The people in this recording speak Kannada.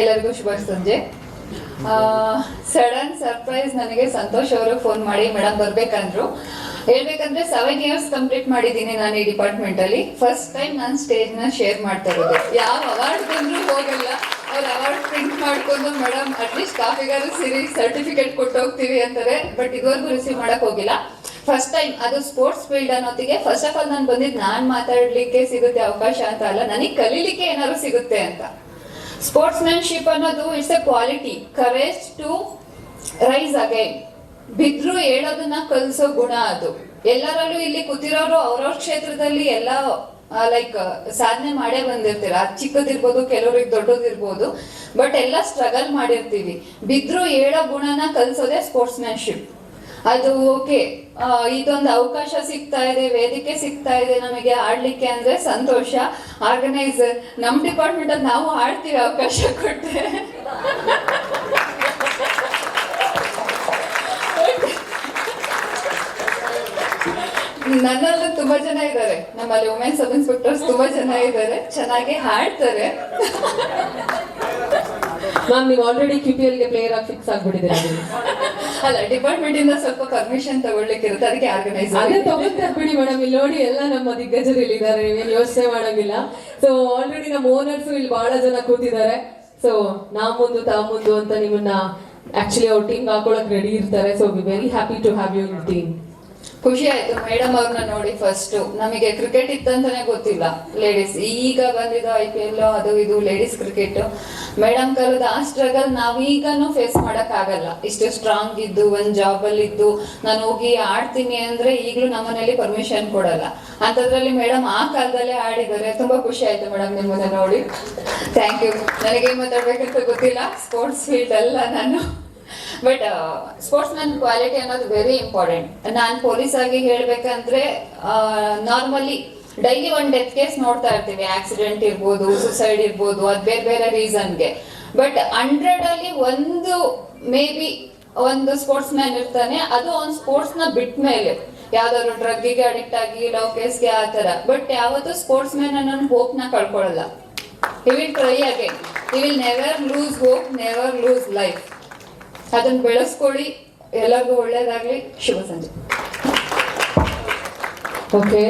ಎಲ್ಲರಿಗೂ ಶುಭ ಸಂಜೆ. ಸಡನ್ ಸರ್ಪ್ರೈಸ್ ನನಗೆ ಸಂತೋಷ್ ಅವರು ಫೋನ್ ಮಾಡಿ ಮೇಡಮ್ ಬರ್ಬೇಕಂದ್ರು. ಹೇಳ್ಬೇಕಂದ್ರೆ ಸೆವೆನ್ ಇಯರ್ಸ್ ಕಂಪ್ಲೀಟ್ ಮಾಡಿದ್ದೀನಿ ನಾನು ಈ ಡಿಪಾರ್ಟ್ಮೆಂಟ್ ಅಲ್ಲಿ. ಫಸ್ಟ್ ಟೈಮ್ ನಾನು ಸ್ಟೇಜ್ನ ಶೇರ್ ಮಾಡ್ತಾ ಇರೋದು. ಯಾವ ಅವಾರ್ಡ್ ಬಂದ್ರು ಹೋಗಲ್ಲ. ಅವ್ರ ಅವಾರ್ಡ್ ಪ್ರಿಂಟ್ ಮಾಡ್ಕೊಂಡು ಮೇಡಮ್ ಅಟ್ಲೀಸ್ಟ್ ಕಾಫಿಗಾರು ಸಿರಿ ಸರ್ಟಿಫಿಕೇಟ್ ಕೊಟ್ಟು ಹೋಗ್ತೀವಿ ಅಂತಾರೆ. ಬಟ್ ಇದುವರೆಗೂ ರಿಸೀವ್ ಮಾಡಕ್ ಹೋಗಿಲ್ಲ. ಫಸ್ಟ್ ಟೈಮ್ ಅದು ಸ್ಪೋರ್ಟ್ಸ್ ಫೀಲ್ಡ್ ಅನ್ನೋತಿಗೆ ಫಸ್ಟ್ ಆಫ್ ಆಲ್ ನಾನು ಬಂದಿದ್ದು ನಾನು ಮಾತಾಡ್ಲಿಕ್ಕೆ ಸಿಗುತ್ತೆ ಅವಕಾಶ ಅಂತ ಅಲ್ಲ. ನನಗೆ ಕಲೀಲಿಕ್ಕೆ ಏನಾದ್ರು ಸಿಗುತ್ತೆ ಅಂತ. ಸ್ಪೋರ್ಟ್ಸ್ಮನ್ಶಿಪ್ ಅನ್ನೋದು it's a quality courage to rise again ಬಿದ್ರು ಹೇಳೋದನ್ನ ಕಲಿಸೋ ಗುಣ ಅದು. ಎಲ್ಲರಲ್ಲೂ ಇಲ್ಲಿ ಕೂತಿರೋರು ಅವ್ರವ್ರ ಕ್ಷೇತ್ರದಲ್ಲಿ ಎಲ್ಲ ಲೈಕ್ ಸಾಧನೆ ಮಾಡೇ ಬಂದಿರ್ತೀರ. ಅದ್ ಚಿಕ್ಕದಿರ್ಬೋದು, ಕೆಲವ್ರಿಗೆ ದೊಡ್ಡದಿರ್ಬೋದು ಬಟ್ ಎಲ್ಲ ಸ್ಟ್ರಗಲ್ ಮಾಡಿರ್ತೀವಿ. ಬಿದ್ರು ಹೇಳೋ ಗುಣನ ಕಲಿಸೋದೇ ಸ್ಪೋರ್ಟ್ಸ್ಮನ್ಶಿಪ್ ಅದು ಓಕೆ. ಇದೊಂದು ಅವಕಾಶ ಸಿಗ್ತಾ ಇದೆ, ವೇದಿಕೆ ಸಿಗ್ತಾ ಇದೆ ನಮಗೆ ಆಡ್ಲಿಕ್ಕೆ ಅಂದ್ರೆ ಸಂತೋಷ. ಆರ್ಗನೈಸರ್ ನಮ್ಮ ಡಿಪಾರ್ಟ್ಮೆಂಟ್ ಅಲ್ಲಿ ನಾವು ಆಡ್ತೀವಿ ಅವಕಾಶ ಕೊಟ್ಟೆ ನನ್ನಲ್ಲೂ ತುಂಬಾ ಜನ ಇದ್ದಾರೆ. ನಮ್ಮಲ್ಲಿ ವುಮೆನ್ ಸಬ್ ಇನ್ಸ್ಪೆಕ್ಟರ್ಸ್ ತುಂಬಾ ಜನ ಇದ್ದಾರೆ. ಚೆನ್ನಾಗಿ ಹಾಡ್ತಾರೆ. ಮ್ಯಾಮ್ ನೀವು ಆಲ್ರೆಡಿ ಕ್ಯೂಪಿಎಲ್ಗೆ ಪ್ಲೇಯರ್ ಆಗಿ ಫಿಕ್ಸ್ ಆಗ್ಬಿಟ್ಟಿದ್ದೀರಾ? ಅಲ್ಲ ಡಿಪಾರ್ಟ್ಮೆಂಟ್ ಇಂದ ಸ್ವಲ್ಪ ಪರ್ಮಿಷನ್ ತಗೊಳ್ಲಿಕ್ಕೆ ಇರುತ್ತೆ. ಅದಕ್ಕೆ ಆರ್ಗನೈಸ್ ಅದೇ ತಗೋತಾರೆ ಬಿಡಿ ಮೇಡಮ್ ಇಲ್ಲಿ ನೋಡಿ ಎಲ್ಲ ನಮ್ಮ ದಿಗ್ಗಜರು ಇಲ್ಲಿದ್ದಾರೆ ನೀವೇನು ಯೋಚನೆ ಮಾಡಂಗಿಲ್ಲ. ಸೊ ಆಲ್ರೆಡಿ ನಮ್ಮ ಓನರ್ಸ್ ಇಲ್ಲಿ ಬಹಳ ಜನ ಕೂತಿದ್ದಾರೆ. ಸೊ ನಾ ಮುಂದು ತಾ ಮುಂದು ಅಂತ ನಿಮ್ಮನ್ನ ಆಕ್ಚುಲಿ ಅವ್ರ ಟೀಮ್ ಹಾಕೊಳಕ್ ರೆಡಿ ಇರ್ತಾರೆ. So we very happy to have you in team ಖುಷಿ ಆಯ್ತು. ಮೇಡಮ್ ಅವ್ರನ್ನ ನೋಡಿ ಫಸ್ಟ್ ನಮಗೆ ಕ್ರಿಕೆಟ್ ಇತ್ತಂತಾನೆ ಗೊತ್ತಿಲ್ಲ. ಲೇಡೀಸ್ ಈಗ ಬಂದಿದ್ದು ಐ ಪಿ ಎಲ್ ಅದು ಇದು ಲೇಡೀಸ್ ಕ್ರಿಕೆಟ್ ಮೇಡಮ್ ಕಲದ ಆ ಸ್ಟ್ರಗಲ್ ನಾವೀಗನು ಫೇಸ್ ಮಾಡಕ್ ಆಗಲ್ಲ ಇಷ್ಟು ಸ್ಟ್ರಾಂಗ್ ಇದ್ದು, ಒಂದ್ ಜಾಬ್ ಅಲ್ಲಿ ಇದ್ದು, ನಾನು ಹೋಗಿ ಆಡ್ತೀನಿ ಅಂದ್ರೆ ಈಗಲೂ ನಮ್ಮನೇಲಿ ಪರ್ಮಿಷನ್ ಕೊಡಲ್ಲ. ಅಂತದ್ರಲ್ಲಿ ಮೇಡಮ್ ಆ ಕಾಲದಲ್ಲೇ ಆಡಿದ್ದಾರೆ. ತುಂಬಾ ಖುಷಿ ಆಯ್ತು ಮೇಡಮ್ ನಿಮ್ಮನ್ನ ನೋಡಿ. ಥ್ಯಾಂಕ್ ಯು ನನಗೆ ಮಾತಾಡ್ಬೇಕಂತ ಗೊತ್ತಿಲ್ಲ. ಸ್ಪೋರ್ಟ್ಸ್ ಫೀಲ್ಡ್ ಅಲ್ಲ ನಾನು. ಬಟ್ ಸ್ಪೋರ್ಟ್ಸ್ ಮ್ಯಾನ್ ಕ್ವಾಲಿಟಿ ಅನ್ನೋದು ವೆರಿ ಇಂಪಾರ್ಟೆಂಟ್ ನಾನು ಪೊಲೀಸ್ ಆಗಿ ಹೇಳ್ಬೇಕಂದ್ರೆ ನಾರ್ಮಲಿ ಡೈಲಿ ಒಂದು ಡೆತ್ ಕೇಸ್ ನೋಡ್ತಾ ಇರ್ತೀವಿ. ಆಕ್ಸಿಡೆಂಟ್ ಇರ್ಬೋದು ಸುಸೈಡ್ ಇರ್ಬೋದು, ಅದು ಬೇರೆ ಬೇರೆ ರೀಸನ್ಗೆ ಬಟ್ ಹಂಡ್ರೆಡ್ ಅಲ್ಲಿ ಒಂದು ಮೇ ಬಿ ಒಂದು ಸ್ಪೋರ್ಟ್ಸ್ ಮ್ಯಾನ್ ಇರ್ತಾನೆ, ಅದು ಅವ್ನು ಸ್ಪೋರ್ಟ್ಸ್ನ ಬಿಟ್ ಮೇಲೆ. ಯಾವ್ದಾದ್ರು ಡ್ರಗ್ಗಿಗೆ ಅಡಿಕ್ಟ್ ಆಗಿ ಲವ್ ಕೇಸ್ಗೆ ಆ ತರ ಬಟ್ ಯಾವತ್ತು ಸ್ಪೋರ್ಟ್ಸ್ ಮ್ಯಾನ್ ಅನ್ನೋ ಹೋಪ್ನ ಕಳ್ಕೊಳ್ಳಲ್ಲ will try again will never lose hope never lose life ಅದನ್ನ ಬೆಳೆಸ್ಕೊಳ್ಳಿ. ಎಲ್ಲರಿಗೂ ಒಳ್ಳೇದಾಗ್ಲಿ. ಶುಭ ಸಂಜೆ. ಓಕೆ